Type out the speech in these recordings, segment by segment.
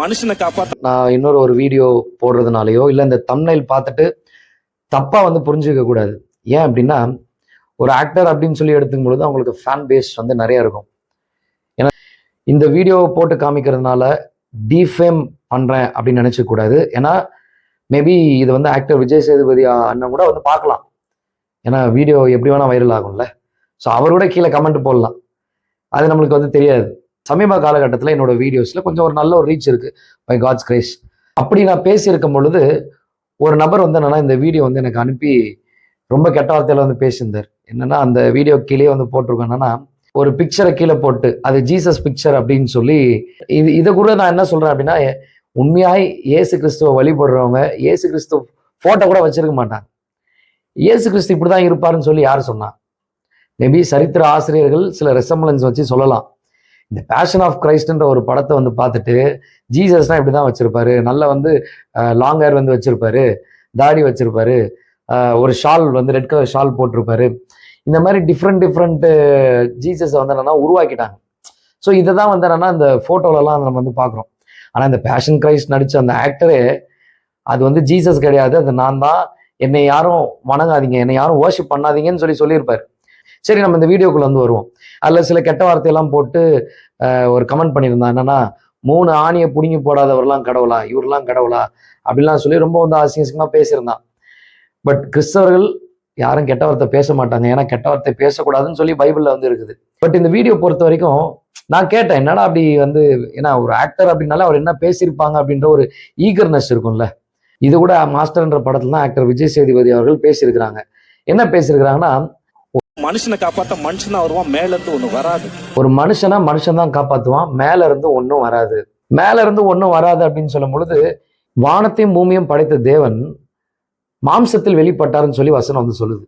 மனுஷனை காப்பாற்ற நான் இன்னொரு ஒரு வீடியோ போடுறதுனாலயோ இல்லை இந்த தம்னைல் பார்த்துட்டு தப்பாக வந்து புரிஞ்சுக்க கூடாது. ஏன் அப்படின்னா ஒரு ஆக்டர் அப்படின்னு சொல்லி எடுத்துக்கும் பொழுது அவங்களுக்கு ஃபேன் பேஸ் வந்து நிறைய இருக்கும். ஏன்னா இந்த வீடியோவை போட்டு காமிக்கிறதுனால டீஃபேம் பண்ணுறேன் அப்படின்னு நினச்சக்கூடாது ஏன்னா மேபி இது வந்து ஆக்டர் விஜய் சேதுபதி அண்ணன் கூட வந்து பார்க்கலாம். ஏன்னா வீடியோ எப்படி வேணால் வைரல் ஆகும்ல. ஸோ அவர் கூட கீழே கமெண்ட் போடலாம். அது நம்மளுக்கு வந்து தெரியாது. சமீப காலகட்டத்தில் என்னோட வீடியோஸில் கொஞ்சம் ஒரு நல்ல ஒரு ரீச் இருக்குது பை காட்ஸ் கிரேஸ் அப்படி நான் பேசியிருக்கும் பொழுது ஒரு நபர் வந்து என்னன்னா இந்த வீடியோ வந்து எனக்கு அனுப்பி ரொம்ப கெட்ட வார்த்தையில் வந்து பேசியிருந்தார். என்னென்னா அந்த வீடியோ கீழே வந்து போட்டிருக்கோம். என்னன்னா ஒரு பிக்சரை கீழே போட்டு அது ஜீசஸ் பிக்சர் அப்படின்னு சொல்லி இது இதை கூட நான் என்ன சொல்கிறேன் அப்படின்னா உண்மையாய் இயேசு கிறிஸ்துவை வழிபடுறவங்க இயேசு கிறிஸ்துவ ஃபோட்டோ கூட வச்சிருக்க மாட்டாங்க. இயேசு கிறிஸ்து இப்படி தான் இருப்பாருன்னு சொல்லி யார் சொன்னா? மேபி சரித்திர ஆசிரியர்கள் சில ரெசம்பளன்ஸ் வச்சு சொல்லலாம். இந்த பேஷன் ஆஃப் கிரைஸ்ட்ன்ற ஒரு படத்தை வந்து பார்த்துட்டு ஜீசஸ்னா இப்படி தான் வச்சுருப்பாரு நல்ல வந்து லாங் ஹேர் வந்து வச்சுருப்பாரு தாடி வச்சுருப்பாரு ஒரு ஷால் வந்து ரெட் கலர் ஷால் போட்டிருப்பாரு. இந்த மாதிரி டிஃப்ரெண்ட் டிஃப்ரெண்ட்டு ஜீசஸை வந்து என்னன்னா உருவாக்கிட்டாங்க. ஸோ இதை தான் வந்து என்னன்னா இந்த ஃபோட்டோலலாம் நம்ம வந்து பார்க்குறோம். ஆனால் இந்த பேஷன் கிரைஸ்ட் நடித்த அந்த ஆக்டரே அது வந்து ஜீசஸ் கிடையாது அது நான் தான் என்னை யாரும் வணங்காதீங்க என்னை யாரும் ஓஷிப் பண்ணாதீங்கன்னு சொல்லி சொல்லியிருப்பாரு. சரி நம்ம இந்த வீடியோக்குள்ள வந்து வருவோம். அதில் சில கெட்ட வார்த்தையெல்லாம் போட்டு ஒரு கமெண்ட் பண்ணியிருந்தான் என்னன்னா மூணு ஆணியை பிடுங்கி போடாதவர்லாம் கடவுளா? இவரெல்லாம் கடவுளா? அப்படிலாம் சொல்லி ரொம்ப வந்து அசிங்கசிங்கமாக பேசியிருந்தான். பட் கிறிஸ்தவர்கள் யாரும் கெட்ட வார்த்தை பேச மாட்டாங்க. ஏன்னா கெட்ட வார்த்தை பேசக்கூடாதுன்னு சொல்லி பைபிளில் வந்து இருக்குது. பட் இந்த வீடியோ பொறுத்த வரைக்கும் நான் கேட்டேன் என்னடா அப்படி வந்து ஏன்னா ஒரு ஆக்டர் அப்படின்னால அவர் என்ன பேசியிருப்பாங்க? அப்படின்ற ஒரு ஈகர்னஸ் இருக்கும்ல. இது கூட மாஸ்டர்ன்ற படத்துல தான் ஆக்டர் விஜய் சேதுபதி அவர்கள் பேசியிருக்கிறாங்க. என்ன பேசியிருக்கிறாங்கன்னா மனுஷனை காப்பாத்த மனுஷனா வருவான் மேல இருந்து ஒண்ணு வராது. ஒரு மனுஷனா மனுஷன் தான் காப்பாத்துவான் மேல இருந்து ஒன்றும் வராது. மேல இருந்து ஒன்றும் வராது அப்படின்னு சொல்லும் பொழுது வானத்தையும் பூமியும் படைத்த தேவன் மாம்சத்தில் வெளிப்பட்டார்னு சொல்லி வசனம் வந்து சொல்லுது.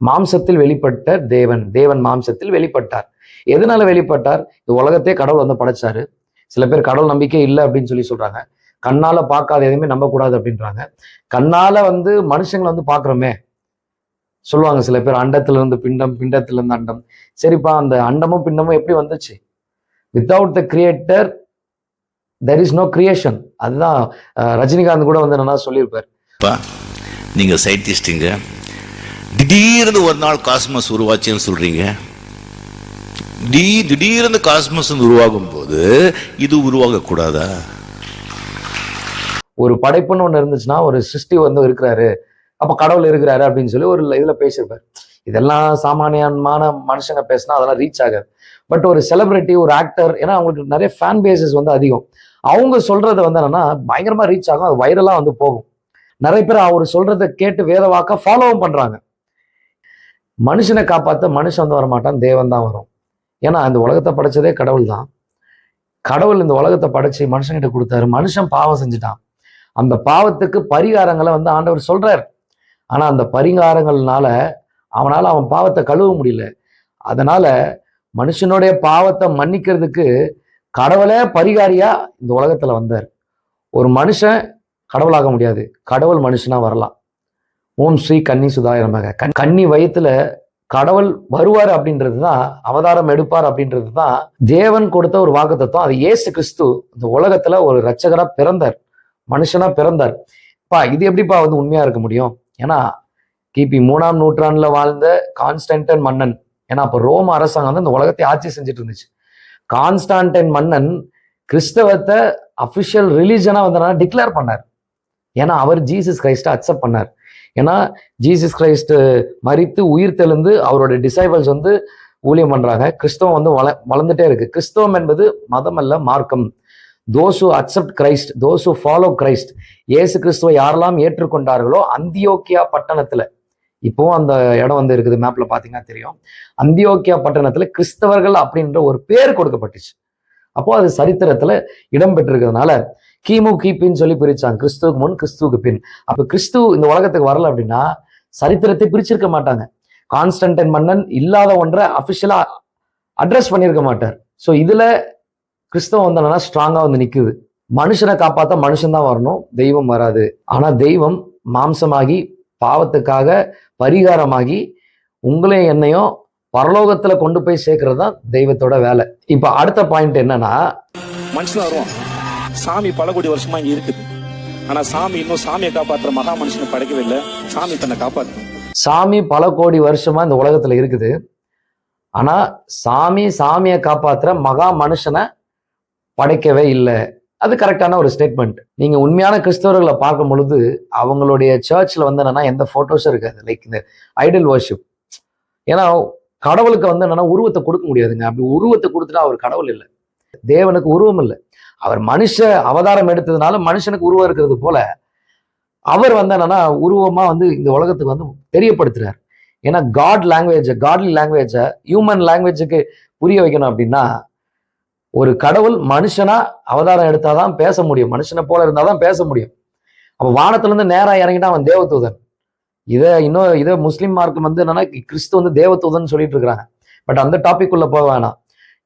மாம்சத்தில் வெளிப்பட்ட தேவன் தேவன் மாம்சத்தில் வெளிப்பட்டார். எதனால வெளிப்பட்டார்? இந்த உலகத்தையே கடவுள் வந்து படைச்சாரு. சில பேர் கடவுள் நம்பிக்கை இல்லை அப்படின்னு சொல்லி சொல்றாங்க. கண்ணால பார்க்காத எதுவுமே நம்பக்கூடாது அப்படின்றாங்க. கண்ணால வந்து மனுஷங்களை வந்து பார்க்குறோமே சொல்லுவாங்க சில பேர் அண்டத்துல இருந்து பிண்டம் பிண்டத்துல இருந்து அண்டம். சரிப்பா அந்த அண்டமும் பிண்டமும் எப்படி வந்துச்சு? Without the creator there is no creation அதுதான் ரஜினிகாந்த் கூட வந்து என்னன்னா சொல்லியிருப்பார். நீங்க சயின்டிஸ்டுங்க திடீர்னு ஒரு நாள் காஸ்மஸ் உருவாச்சுன்னு சொல்றீங்க. திடீர் திடீர்னு காஸ்மஸ் உருவாகும் போது இது உருவாகக்கூடாதா? ஒரு படைப்புன்னு ஒன்று இருந்துச்சுன்னா ஒரு சிருஷ்டி வந்து இருக்கிறாரு. அப்போ கடவுள் இருக்கிறாரு அப்படின்னு சொல்லி ஒரு இதில் பேசியிருப்பார். இதெல்லாம் சாமானியமான மனுஷங்க பேசினா அதெல்லாம் ரீச் ஆகாது. பட் ஒரு செலிபிரிட்டி ஒரு ஆக்டர் ஏன்னா அவங்களுக்கு நிறைய ஃபேன் பேசஸ் வந்து அதிகம். அவங்க சொல்றது வந்து என்னன்னா பயங்கரமா ரீச் ஆகும் அது வைரலா வந்து போகும். நிறைய பேர் அவர் சொல்றத கேட்டு வேத வாக்கா ஃபாலோவும் பண்றாங்க. மனுஷனை காப்பாத்த மனுஷன் வந்து வரமாட்டான் தேவன் தான் வரும். ஏன்னா அந்த உலகத்தை படைச்சதே கடவுள் தான். கடவுள் இந்த உலகத்தை படைச்சு மனுஷங்கிட்ட கொடுத்தாரு. மனுஷன் பாவம் செஞ்சுட்டான். அந்த பாவத்துக்கு பரிகாரங்களை வந்து ஆண்டவர் சொல்றாரு. ஆனால் அந்த பரிகாரங்கள்னால அவனால் அவன் பாவத்தை கழுவ முடியல. அதனால் மனுஷனுடைய பாவத்தை மன்னிக்கிறதுக்கு கடவுளே பரிகாரியாக இந்த உலகத்தில் வந்தார். ஒரு மனுஷன் கடவுளாக முடியாது. கடவுள் மனுஷனாக வரலாம். ஓம் ஸ்ரீ கன்னி சுதாய கண் கன்னி வயத்தில் கடவுள் வருவார் அப்படின்றது தான் அவதாரம் எடுப்பார் அப்படின்றது தான் தேவன் கொடுத்த ஒரு வாக்குத்தத்தம். அது ஏசு கிறிஸ்து இந்த உலகத்தில் ஒரு ரச்சகராக பிறந்தார். மனுஷனாக பிறந்தார். பா இது எப்படிப்பா வந்து உண்மையாக இருக்க முடியும்? ஏன்னா கிபி மூணாம் நூற்றாண்டுல வாழ்ந்த கான்ஸ்டன்டன் மன்னன் ஏன்னா அப்போ ரோம அரசாங்கம் வந்து இந்த உலகத்தை ஆட்சி செஞ்சுட்டு இருந்துச்சு கான்ஸ்டான்டன் மன்னன் கிறிஸ்தவத்தை அஃபிஷியல் ரிலீஜனாக வந்தனால டிக்ளேர் பண்ணார். ஏன்னா அவர் ஜீசஸ் கிரைஸ்டை அக்செப்ட் பண்ணார். ஏன்னா ஜீசஸ் கிரைஸ்ட் மறித்து உயிர் தெழுந்து அவரோட டிசைபிள்ஸ் வந்து ஊழியம் பண்ணுறாங்க கிறிஸ்தவம் வந்து வள வளர்ந்துட்டே இருக்கு. கிறிஸ்தவம் என்பது மதம் அல்ல மார்க்கம். Those accept Christ those follow Christ Yesu கிறிஸ்துவை யாரெல்லாம் ஏற்றுக்கொண்டார்களோ அந்தியோக்கியா பட்டணத்தில் இப்போவும் அந்த இடம் வந்து இருக்குது மேப்பில் பார்த்தீங்கன்னா தெரியும். அந்தியோக்கியா பட்டணத்தில் கிறிஸ்தவர்கள் அப்படின்ற ஒரு பேர் கொடுக்கப்பட்டுச்சு. அப்போ அது சரித்திரத்தில் இடம் பெற்றிருக்கிறதுனால கிமு கிபின்னு சொல்லி பிரிச்சாங்க கிறிஸ்துவுக்கு முன் கிறிஸ்துவுக்கு பின். அப்போ கிறிஸ்து இந்த உலகத்துக்கு வரல அப்படின்னா சரித்திரத்தை பிரிச்சிருக்க மாட்டாங்க. கான்ஸ்டன்டன் மன்னன் இல்லாத ஒன்றை அஃபிஷியலாக அட்ரஸ் பண்ணியிருக்க மாட்டார். ஸோ இதில் கிறிஸ்தவம் வந்து என்னன்னா ஸ்ட்ராங்கா வந்து நிக்குது. மனுஷனை காப்பாத்த மனுஷன் தான் வரணும். தெய்வம் வராது. ஆனா தெய்வம் மாம்சமாகி பாவத்துக்காக பரிகாரமாகி உங்களையும் என்னையும் பரலோகத்துல கொண்டு போய் சேர்க்கறது தான் தெய்வத்தோட வேலை. இப்ப அடுத்த பாயிண்ட் என்னன்னா மனுஷன் வருவான் சாமி பல கோடி வருஷமா இங்க இருக்குது. ஆனா சாமி இன்னும் சாமியை காப்பாத்துற மகா மனுஷனை படைக்கவே இல்லை. சாமி தன்னை காப்பாத்து சாமி பல கோடி வருஷமா இந்த உலகத்துல இருக்குது. ஆனா சாமி சாமியை காப்பாத்துற மகா மனுஷனை படைக்கவே இல்லை. அது கரெக்டான ஒரு ஸ்டேட்மெண்ட் நீங்கள் உண்மையான கிறிஸ்தவர்களை பார்க்கும் பொழுது அவங்களுடைய சர்ச்சில் வந்து என்னன்னா எந்த ஃபோட்டோஸும் இருக்காது. லைக் இந்த ஐடல் வர்ஷிப் ஏன்னா கடவுளுக்கு வந்து என்னன்னா உருவத்தை கொடுக்க முடியாதுங்க. அப்படி உருவத்தை கொடுத்துட்டா அவர் கடவுள் இல்லை. தேவனுக்கு உருவம் இல்லை. அவர் மனுஷ அவதாரம் எடுத்ததுனால மனுஷனுக்கு உருவம் இருக்கிறது போல அவர் வந்து என்னன்னா உருவமா வந்து இந்த உலகத்துக்கு வந்து தெரியப்படுத்துறார். ஏன்னா காட் லாங்குவேஜை காட்லி லாங்குவேஜை ஹியூமன் லாங்குவேஜுக்கு புரிய வைக்கணும் அப்படின்னா ஒரு கடவுள் மனுஷனா அவதாரம் எடுத்தாதான் பேச முடியும். மனுஷனை போல இருந்தாதான் பேச முடியும். அப்போ வானத்துல நேராக இறங்கிட்டான் இறங்கிட்டா அவன் தேவதூதன். இதை இன்னும் இதை முஸ்லீம் மார்க்கம் வந்து என்னன்னா கிறிஸ்து வந்து தேவதூதன் சொல்லிட்டு இருக்கிறாங்க. பட் அந்த டாபிக் உள்ள போக வேணாம்.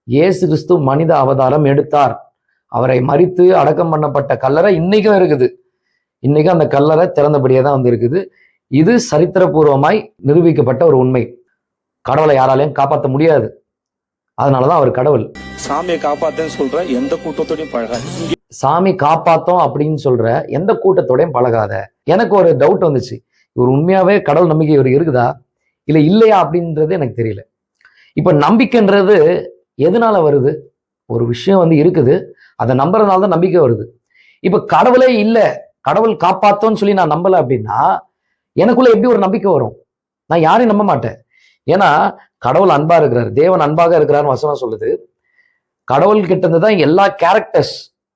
ஏசு கிறிஸ்து மனித அவதாரம் எடுத்தார். அவரை மறித்து அடக்கம் பண்ணப்பட்ட கல்லறை இன்னைக்கும் இருக்குது. இன்னைக்கு அந்த கல்லறை திறந்தபடியே தான் வந்து இருக்குது. இது சரித்திரபூர்வமாய் நிரூபிக்கப்பட்ட ஒரு உண்மை. கடவுளை யாராலையும் காப்பாற்ற முடியாது. அதனாலதான் அவர் கடவுள். சாமியை காப்பாத்தேன்னு சொல்ற எந்த கூட்டத்தோடையும் பழகாது. சாமி காப்பாத்தோம் அப்படின்னு சொல்ற எந்த கூட்டத்தோடையும் பழகாத. எனக்கு ஒரு டவுட் வந்துச்சு. இவர் உண்மையாவே கடவுள் நம்பிக்கை இவர் இருக்குதா? இல்ல இல்லையா அப்படின்றது எனக்கு தெரியல. இப்ப நம்பிக்கைன்றது எதனால வருது? ஒரு விஷயம் வந்து இருக்குது. அதை நம்புறதுனால தான் நம்பிக்கை வருது. இப்ப கடவுளே இல்ல. கடவுள் காப்பாத்தோன்னு சொல்லி நான் நம்பல அப்படின்னா எனக்குள்ள எப்படி ஒரு நம்பிக்கை வரும்? நான் யாரையும் நம்ப மாட்டேன். ஏன்னா கடவுள் அன்பா இருக்கிறார். தேவன் அன்பாக இருக்கிறார்னு வசனம் சொல்லுது. கடவுள் கிட்ட இருந்து தான் எல்லா கேரக்டர்ஸ்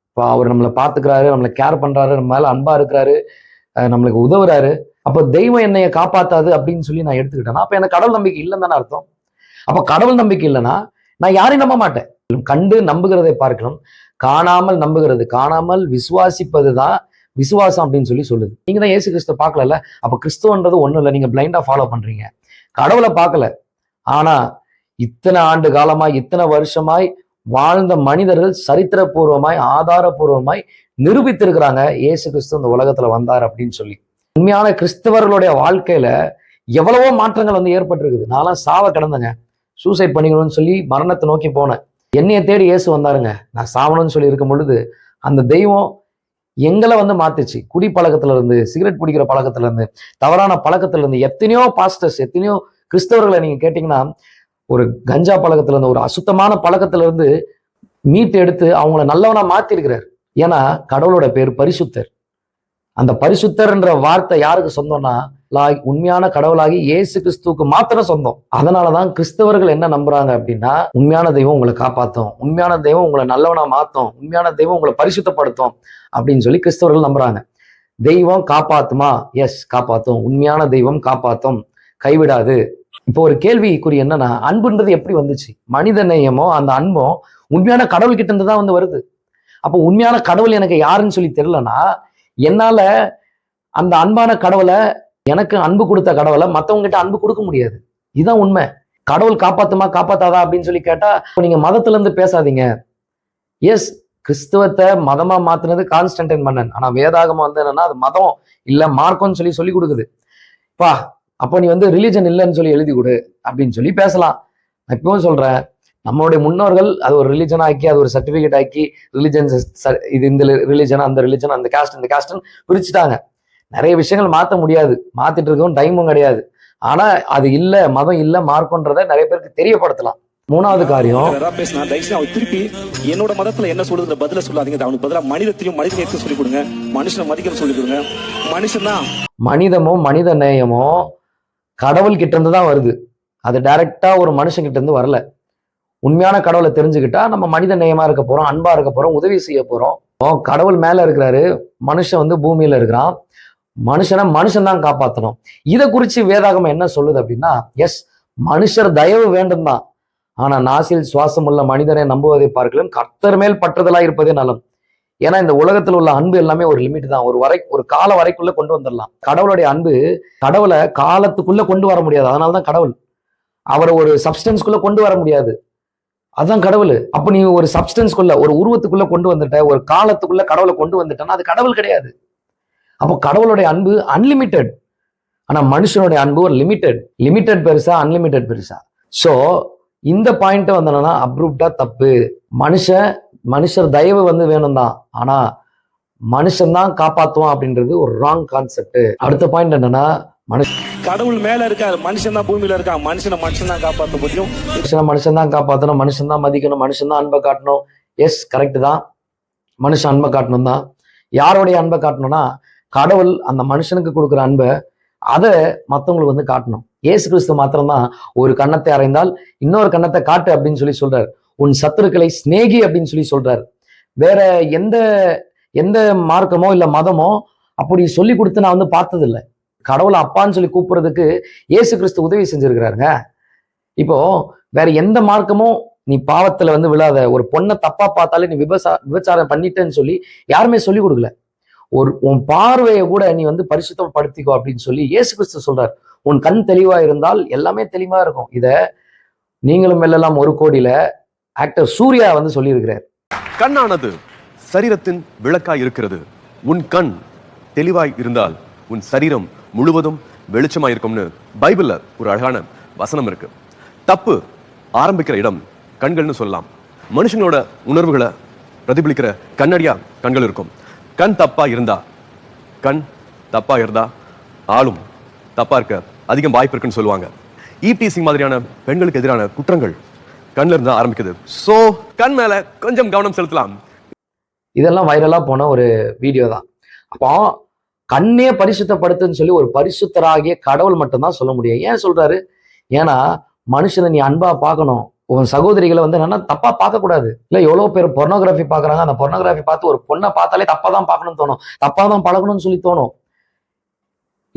இப்போ அவர் நம்மளை பார்த்துக்கிறாரு நம்மளை கேர் பண்றாரு நம்ம மேல அன்பா இருக்கிறாரு நம்மளுக்கு உதவுறாரு. அப்போ தெய்வம் என்னைய காப்பாத்தாது அப்படின்னு சொல்லி நான் எடுத்துக்கிட்டேன்னா அப்போ எனக்கு கடவுள் நம்பிக்கை இல்லைன்னு தானே அர்த்தம். அப்போ கடவுள் நம்பிக்கை இல்லைன்னா நான் யாரையும் நம்ப மாட்டேன். கண்டு நம்புகிறதை பார்க்கணும். காணாமல் நம்புகிறது. காணாமல் விசுவாசிப்பது தான் விசுவாசம் அப்படின்னு சொல்லி சொல்லுது. நீங்க தான் ஏசு கிறிஸ்துவ பார்க்கல அப்ப கிறிஸ்துவன்றது ஒண்ணும் இல்லை. நீங்க பிளைண்டா ஃபாலோ பண்றீங்க. கடவுளை பார்க்கல. ஆனா இத்தனை ஆண்டு காலமாய் இத்தனை வருஷமாய் வாழ்ந்த மனிதர்கள் சரித்திரபூர்வமாய் ஆதாரபூர்வமாய் நிரூபித்திருக்கிறாங்க. இயேசு கிறிஸ்து இந்த உலகத்துல வந்தார் அப்படின்னு சொல்லி. உண்மையான கிறிஸ்தவர்களுடைய வாழ்க்கையில எவ்வளவோ மாற்றங்கள் வந்து ஏற்பட்டிருக்குது. நான்லாம் சாவ கிடந்தேங்க. சூசைட் பண்ணிக்கணும்னு சொல்லி மரணத்தை நோக்கி போனேன். என்னைய தேடி இயேசு வந்தாருங்க. நான் சாவணும்னு சொல்லி இருக்கும் பொழுது அந்த தெய்வம் எங்களை வந்து மாத்துச்சு. குடி பழக்கத்துல இருந்து சிகரெட் பிடிக்கிற பழக்கத்துல இருந்து தவறான பழக்கத்துல இருந்து எத்தனையோ பாஸ்டர்ஸ் எத்தனையோ கிறிஸ்தவர்களை நீங்க கேட்டீங்கன்னா ஒரு கஞ்சா பழக்கத்துல இருந்து ஒரு அசுத்தமான பழக்கத்துல இருந்து மீட்டு எடுத்து அவங்கள நல்லவனா மாத்திருக்கிறார். ஏன்னா கடவுளோட பேர் பரிசுத்தர். அந்த பரிசுத்தர்ன்ற வார்த்தை யாருக்கு சொந்தம்னா உண்மையான கடவுளாகி இயேசு கிறிஸ்துவுக்கு மாத்திரம் சொந்தம். அதனாலதான் கிறிஸ்தவர்கள் என்ன நம்புறாங்க அப்படின்னா உண்மையான தெய்வம் உங்களை காப்பாத்தும் உண்மையான தெய்வம் உங்களை நல்லவனா மாத்தும் உண்மையான தெய்வம் உங்களை பரிசுத்தப்படுத்தும் அப்படின்னு சொல்லி கிறிஸ்தவர்கள் நம்புறாங்க. தெய்வம் காப்பாத்துமா? எஸ் காப்பாத்தும். உண்மையான தெய்வம் காப்பாத்தும். கைவிடாது. இப்போ ஒரு கேள்விக்குறி என்னன்னா அன்புன்றது எப்படி வந்துச்சு? மனித நேயமோ அந்த அன்போ உண்மையான கடவுள் கிட்ட இருந்து தான் வந்து வருது. அப்போ உண்மையான கடவுள் எனக்கு யாருன்னு சொல்லி தெரிலனா என்னால அந்த அன்பான கடவுளை எனக்கு அன்பு கொடுத்த கடவுளை மற்றவங்ககிட்ட அன்பு கொடுக்க முடியாது. இதுதான் உண்மை. கடவுள் காப்பாத்துமா காப்பாத்தாதா அப்படின்னு சொல்லி கேட்டா நீங்க மதத்துல இருந்து பேசாதீங்க. எஸ் கிறிஸ்துவத்தை மதமா மாத்தினது கான்ஸ்டன்டைன் மன்னன். ஆனா வேதாகமா வந்து என்னன்னா அது மதம் இல்ல மார்க்கம்னு சொல்லி சொல்லி கொடுக்குது. பா அப்போ நீ வந்து ரிலீஜன் இல்லைன்னு சொல்லி எழுதி கொடு அப்படின்னு சொல்லி பேசலாம். நான் இப்பவும் சொல்றேன் நம்மளுடைய முன்னோர்கள் அது ஒரு ரிலிஜன் ஆக்கி அது ஒரு சர்டிபிகேட் ஆக்கி ரிலிஜன் இது இந்த ரிலிஜன் அந்த ரிலிஜன் அந்த காஸ்ட் இந்த காஸ்ட்னு பிரிச்சுட்டாங்க. நிறைய விஷயங்கள் மாற்ற முடியாது. மாத்திட்டு இருக்கவும் டைமும் கிடையாது. ஆனா அது இல்ல மதம் இல்ல மார்க்கம்ன்றதை நிறைய பேருக்கு தெரியப்படுத்தலாம். மூணாவது காரியம் பேசினா தயவுசெய்து திருப்பி என்னோட மதத்துல என்ன சொல்லுதுல பதில சொல்லாதீங்க. அவனுக்கு பதிலா மனிதத்தையும் மனித நேயத்தையும் சொல்லிக் கொடுங்க. மனுஷனை மதிக்க சொல்லிக் கொடுங்க. மனுஷன் தான் மனிதமும் மனித நேயமும் கடவுள் கிட்ட இருந்து தான் வருது. அது டைரக்டா ஒரு மனுஷன் கிட்ட இருந்து வரல. உண்மையான கடவுளை தெரிஞ்சுக்கிட்டா நம்ம மனித நேயமா இருக்க போறோம் அன்பா இருக்க போறோம் உதவி செய்ய போறோம். கடவுள் மேல இருக்கிறாரு. மனுஷன் வந்து பூமியில இருக்கிறான். மனுஷனை மனுஷன் தான் காப்பாற்றணும் இதை குறிச்சு வேதாகமம் என்ன சொல்லுது அப்படின்னா எஸ் மனுஷர் தயவு வேண்டும் தான் ஆனா நாசில் சுவாசம் உள்ள மனிதனை நம்புவதை பார்க்கலாம் கர்த்தர் மேல் பற்றுதலா இருப்பதே நலம். ஏன்னா இந்த உலகத்தில் உள்ள அன்பு எல்லாமே ஒரு லிமிட் தான். ஒரு வரை ஒரு கால வரைக்குள்ள கொண்டு வந்துடலாம். கடவுளுடைய அன்பு கடவுளை காலத்துக்குள்ள கொண்டு வர முடியாது. அதனால தான் கடவுள். அவரை ஒரு சப்ஸ்டன்ஸ்குள்ள கொண்டு வர முடியாது. அதுதான் கடவுள். அப்போ நீ ஒரு சப்ஸ்டன்ஸ்குள்ள ஒரு உருவத்துக்குள்ள கொண்டு வந்துட்ட ஒரு காலத்துக்குள்ள கடவுளை கொண்டு வந்துட்டனா அது கடவுள் கிடையாது. அப்போ கடவுளுடைய அன்பு அன்லிமிட்டெட் ஆனா மனுஷனுடைய அன்பு ஒரு லிமிட்டெட் லிமிட்டெட் பெருசா அன்லிமிட்டெட் பெருசா. சோ இந்த பாயிண்ட் வந்தோம்னா அப்ரூப்டா தப்பு. மனுஷன் மனுஷர் தயவு வந்து வேணும் தான் ஆனா மனுஷன் தான் காப்பாத்துவான் அப்படின்றது ஒரு ராங் கான்செப்ட் அடுத்த பாயிண்ட் என்னன்னா கடவுள் மேல இருக்காரு. மனுஷன் தான் பூமியில இருக்கான். மனுஷனை மனுஷன் தான் காப்பாற்ற முடியும். மனுஷனை மனுஷன் தான் காப்பாற்றணும் மனுஷன் தான் மதிக்கணும். மனுஷன் தான் அன்பை காட்டணும். எஸ் கரெக்ட் தான். மனுஷன் அன்பை காட்டணும் தான் யாருடைய அன்பை காட்டணும்னா கடவுள் அந்த மனுஷனுக்கு கொடுக்குற அன்பை அதை மற்றவங்களுக்கு வந்து காட்டணும். ஏசு கிறிஸ்து மாத்திரம்தான் ஒரு கன்னத்தை அறைந்தால் இன்னொரு கன்னத்தை காட்டு அப்படின்னு சொல்லி சொல்றார். உன் சத்துருக்களை சிநேகி அப்படின்னு சொல்லி சொல்றார். வேற எந்த எந்த மார்க்கமோ இல்லை மதமோ அப்படி சொல்லி கொடுத்து நான் வந்து பார்த்ததில்லை. கடவுளை அப்பான்னு சொல்லி கூப்பிடுறதுக்கு ஏசு கிறிஸ்து உதவி செஞ்சிருக்கிறாருங்க. இப்போ வேற எந்த மார்க்கமும் நீ பாவத்துல வந்து விழாத ஒரு பொண்ணை தப்பா பார்த்தாலே நீ விபசா விபச்சாரம் பண்ணிட்டேன்னு சொல்லி யாருமே சொல்லி கொடுக்கல. ஒரு உன் பார்வையை கூட நீ வந்து பரிசுத்தப்படுத்திக்கோ அப்படின்னு சொல்லி இயேசு கிறிஸ்து சொல்றார். உன் கண் தெளிவா இருந்தால் எல்லாமே தெளிவா இருக்கும். இத நீங்களும் வெல்லலாம் ஒரு கோடியில ஆக்டர் சூர்யா வந்து சொல்லியிருக்கிறார். கண்ணானது சரீரத்தின் விளக்காய் இருக்கிறது. உன் கண் தெளிவாய் இருந்தால் உன் சரீரம் முழுவதும் வெளிச்சமாய் இருக்கும்னு பைபிள்ல ஒரு அழகான வசனம் இருக்கு. தப்பு ஆரம்பிக்கிற இடம் கண்கள்னு சொல்லலாம். மனுஷங்களோட உணர்வுகளை பிரதிபலிக்கிற கண்ணடியா கண்கள் இருக்கும். கண் தப்பா இருந்தா? கண் தப்பா இருந்தா? ஆளும் தப்பா இருக்க அதிகம் வாய்ப்பு இருக்குன்னு சொல்லுவாங்க. ஈபிசி மாதிரியான பெண்களுக்கு எதிரான குற்றங்கள் கண்ணில் இருந்தா ஆரம்பிக்குது. ஸோ கண் மேல கொஞ்சம் கவனம் செலுத்தலாம். இதெல்லாம் வைரலா போன ஒரு வீடியோ தான். அப்போ கண்ணே பரிசுத்தப்படுத்துன்னு சொல்லி ஒரு பரிசுத்தராகிய கடவுள் மட்டும்தான் சொல்ல முடியும். ஏன் சொல்றாரு? ஏன்னா மனுஷனை நீ அன்பா பார்க்கணும். உன் சகோதரிகளை வந்து என்னன்னா தப்பா பார்க்கக்கூடாது. இல்லை எவ்வளோ பேர் பொர்னோகிராஃபி பார்க்குறாங்க. அந்த பொர்னோகிராஃபி பார்த்து ஒரு பொண்ணை பார்த்தாலே தப்பா தான் பார்க்கணும்னு தோணும். தப்பா தான் பழகணும்னு சொல்லி தோணும்.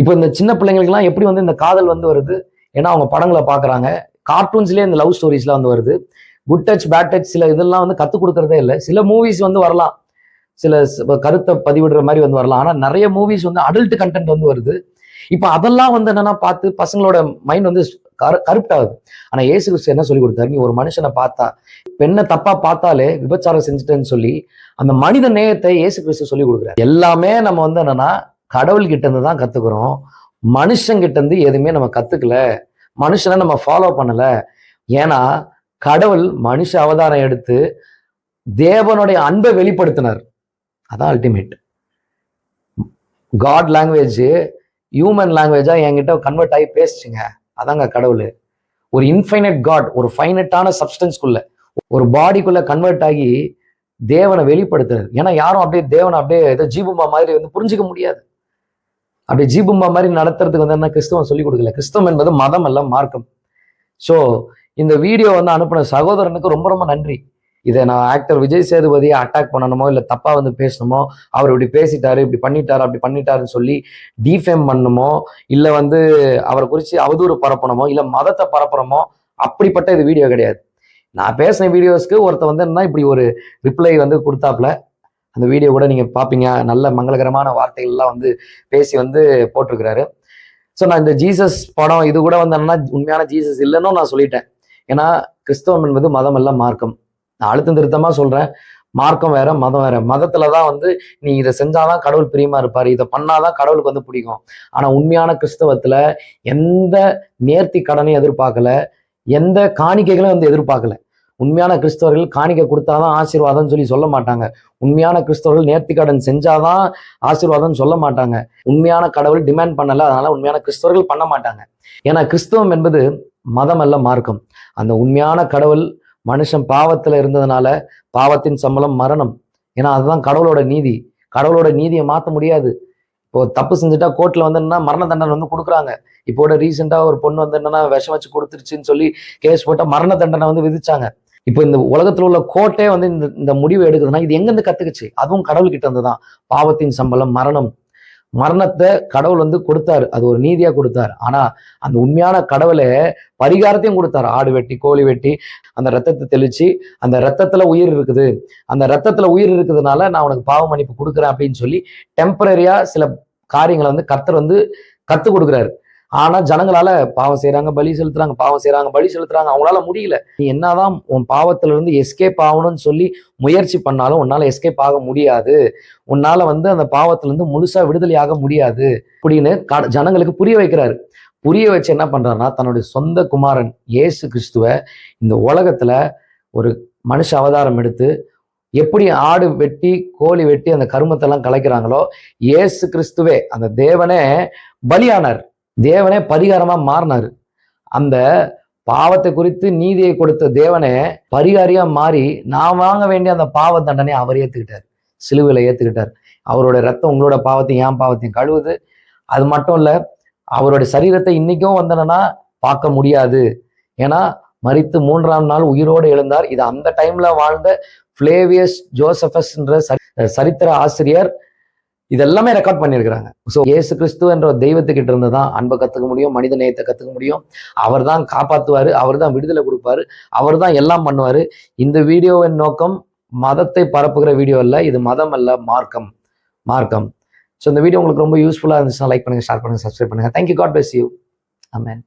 இப்போ இந்த சின்ன பிள்ளைங்களுக்குலாம் எப்படி வந்து இந்த காதல் வந்து வருது? ஏன்னா அவங்க படங்களை பார்க்குறாங்க. கார்ட்டூன்ஸ்லேயே இந்த லவ் ஸ்டோரிஸ்லாம் வந்து வருது. குட் டச் பேட் டச் சில இதெல்லாம் வந்து கற்றுக் கொடுக்குறதே இல்லை. சில மூவிஸ் வந்து வரலாம். சில கருத்தை பதிவிடுற மாதிரி வந்து வரலாம். ஆனால் நிறைய மூவிஸ் வந்து அடல்ட் கண்டென்ட் வந்து வருது. இப்போ அதெல்லாம் வந்து என்னென்னா பார்த்து பசங்களோட மைண்ட் வந்து கருப்ட் ஆகுது ஆனா ஏசு கிறிஸ்து என்ன சொல்லி கொடுத்தாரு? நீ ஒரு மனுஷனை பார்த்தா பெண்ணை தப்பா பார்த்தாலே விபச்சாரம் செஞ்சுட்டேன்னு சொல்லி அந்த மனித நேயத்தை இயேசு கிறிஸ்து சொல்லி கொடுக்குறாரு. எல்லாமே நம்ம வந்து என்னன்னா கடவுள் கிட்ட இருந்து தான் கத்துக்கிறோம். மனுஷங்கிட்ட இருந்து எதுவுமே நம்ம கத்துக்கல. மனுஷனை நம்ம ஃபாலோ பண்ணல. ஏன்னா கடவுள் மனுஷ அவதாரம் எடுத்து தேவனுடைய அன்பை வெளிப்படுத்தினார். அதான் அல்டிமேட் காட் லாங்குவேஜ் ஹியூமன் லாங்குவேஜா என்கிட்ட கன்வெர்ட் ஆகி பேசிச்சுங்க. அதாங்க கடவுள். ஒரு இன்ஃபைனட் காட் ஒரு ஃபைனட்டான சப்ஸ்டன்ஸ்குள்ள ஒரு பாடிக்குள்ள கன்வெர்ட் ஆகி தேவனை வெளிப்படுத்துறது. ஏன்னா யாரும் அப்படியே தேவனை அப்படியே ஏதோ ஜீபும்பா மாதிரி வந்து புரிஞ்சுக்க முடியாது. அப்படியே ஜீபும்பா மாதிரி நடத்துறதுக்கு வந்து என்ன கிறிஸ்தவம் சொல்லி கொடுக்கல. கிறிஸ்தவம் என்பது மதம் அல்ல மார்க்கம். ஸோ இந்த வீடியோ வந்து அனுப்பின சகோதரனுக்கு ரொம்ப ரொம்ப நன்றி. இதை நான் ஆக்டர் விஜய் சேதுபதியை அட்டாக் பண்ணணுமோ இல்லை தப்பாக வந்து பேசணுமோ அவர் இப்படி பேசிட்டாரு இப்படி பண்ணிட்டாரு அப்படி பண்ணிட்டாருன்னு சொல்லி டிஃபேம் பண்ணணுமோ இல்லை வந்து அவரை குறித்து அவதூறு பரப்பணுமோ இல்லை மதத்தை பரப்புறமோ அப்படிப்பட்ட இது வீடியோ கிடையாது. நான் பேசின வீடியோஸ்க்கு ஒருத்தர் வந்து என்ன இப்படி ஒரு ரிப்ளை வந்து கொடுத்தாப்புல. அந்த வீடியோ கூட நீங்கள் பார்ப்பீங்க நல்ல மங்களகரமான வார்த்தைகள்லாம் வந்து பேசி வந்து போட்டிருக்கிறாரு. ஸோ நான் இந்த ஜீசஸ் படம் இது கூட வந்து என்னன்னா உண்மையான ஜீசஸ் இல்லைன்னு நான் சொல்லிட்டேன். ஏன்னா கிறிஸ்தவம் என்பது மதம் எல்லாம் மார்க்கம். நான் அழுத்தம் திருத்தமாக சொல்கிறேன் மார்க்கம் வேற மதம் வேற. மதத்துல தான் வந்து நீ இதை செஞ்சாதான் கடவுள் பிரியமா இருப்பாரு. இதை பண்ணாதான் கடவுளுக்கு வந்து பிடிக்கும். ஆனா உண்மையான கிறிஸ்தவத்துல எந்த நேர்த்தி கடனையும் எதிர்பார்க்கல. எந்த காணிக்கைகளும் வந்து எதிர்பார்க்கல. உண்மையான கிறிஸ்தவர்கள் காணிக்கை கொடுத்தாதான் ஆசீர்வாதம்னு சொல்லி சொல்ல மாட்டாங்க. உண்மையான கிறிஸ்தவர்கள் நேர்த்தி கடன் செஞ்சாதான் ஆசீர்வாதம்னு சொல்ல மாட்டாங்க. உண்மையான கடவுள் டிமாண்ட் பண்ணல அதனால உண்மையான கிறிஸ்தவர்கள் பண்ண மாட்டாங்க. ஏன்னா கிறிஸ்தவம் என்பது மதம் அல்ல மார்க்கம். அந்த உண்மையான கடவுள் மனுஷன் பாவத்தில் இருந்ததுனால பாவத்தின் சம்பளம் மரணம். ஏன்னா அதுதான் கடவுளோட நீதி. கடவுளோட நீதியை மாற்ற முடியாது. இப்போ தப்பு செஞ்சுட்டா கோர்ட்டில் வந்து என்னன்னா மரண தண்டனை வந்து கொடுக்குறாங்க. இப்போட ரீசெண்டாக ஒரு பொண்ணு வந்து என்னன்னா விஷம் வச்சு கொடுத்துருச்சுன்னு சொல்லி கேஸ் போட்டால் மரண தண்டனை வந்து விதிச்சாங்க. இப்போ இந்த உலகத்தில் உள்ள கோர்ட்டே வந்து இந்த இந்த முடிவு எடுக்குதுன்னா இது எங்கேருந்து கத்துக்குச்சு? அதுவும் கடவுள்கிட்ட இருந்து தான் பாவத்தின் சம்பளம் மரணம். மரணத்தை கடவுள் வந்து கொடுத்தாரு. அது ஒரு நீதியா கொடுத்தாரு. ஆனா அந்த உண்மையான கடவுளை பரிகாரத்தையும் கொடுத்தாரு. ஆடு வெட்டி கோழி வெட்டி அந்த ரத்தத்தை தெளிச்சு அந்த ரத்தத்துல உயிர் இருக்குது. அந்த ரத்தத்துல உயிர் இருக்குதுனால நான் உனக்கு பாவ மன்னிப்பு கொடுக்குறேன் அப்படின்னு சொல்லி டெம்பரரியா சில காரியங்களை வந்து கர்த்தர் வந்து கத்து கொடுக்குறாரு. ஆனா ஜனங்களால பாவம் செய்யறாங்க பலி செலுத்துறாங்க பாவம் செய்யறாங்க பலி செலுத்துறாங்க. அவங்களால முடியல. நீ என்னதான் உன் பாவத்துல இருந்து எஸ்கேப் ஆகணும்னு சொல்லி முயற்சி பண்ணாலும் உன்னால எஸ்கேப் ஆக முடியாது. உன்னால வந்து அந்த பாவத்துல இருந்து முழுசா விடுதலை ஆக முடியாது. அப்படின்னு கட ஜனங்களுக்கு புரிய வைக்கிறாரு. புரிய வச்சு என்ன பண்றாருன்னா தன்னுடைய சொந்த குமாரன் இயேசு கிறிஸ்துவ இந்த உலகத்துல ஒரு மனுஷ அவதாரம் எடுத்து எப்படி ஆடு வெட்டி கோழி வெட்டி அந்த கருமத்தெல்லாம் கலைக்கிறாங்களோ இயேசு கிறிஸ்துவே அந்த தேவனே பலியானார். தேவனே பரிகாரமா மாறினார். அந்த பாவத்தை குறித்து நீதியை கொடுத்த தேவனே பரிகாரியா மாறி நான் வாங்க வேண்டிய அந்த பாவ தண்டனை அவர் ஏத்துக்கிட்டார். சிலுவையில் ஏத்துக்கிட்டார். அவரோட ரத்தம் உங்களோட பாவத்தையும் ஏன் பாவத்தையும் கழுவுது. அது மட்டும் இல்லை அவருடைய சரீரத்தை இன்னைக்கும் வந்தனா பார்க்க முடியாது. ஏன்னா மறித்து மூன்றாம் நாள் உயிரோடு எழுந்தார். இது அந்த டைம்ல வாழ்ந்த பிளேவியஸ் ஜோசபஸ் என்ற சரி- சரித்திர ஆசிரியர் இதெல்லாமே ரெக்கார்ட் பண்ணியிருக்கிறாங்க. ஸோ ஏசு கிறிஸ்து என்ற தெய்வத்துக்கிட்ட இருந்து தான் அன்பை கற்றுக்க முடியும் மனித நேயத்தை கற்றுக்க முடியும். அவர் தான் காப்பாற்றுவார் அவர் தான் விடுதலை கொடுப்பாரு அவர் தான் எல்லாம் பண்ணுவார். இந்த வீடியோவின் நோக்கம் மதத்தை பரப்புகிற வீடியோ இல்லை இது மதம் அல்ல மார்க்கம். மார்க்கம். ஸோ இந்த வீடியோ உங்களுக்கு ரொம்ப யூஸ்ஃபுல்லாக இருந்துச்சுன்னா லைக் பண்ணுங்க ஷேர் பண்ணுங்கள் சப்ஸ்கிரைப் பண்ணுங்க. Thank you God bless you amen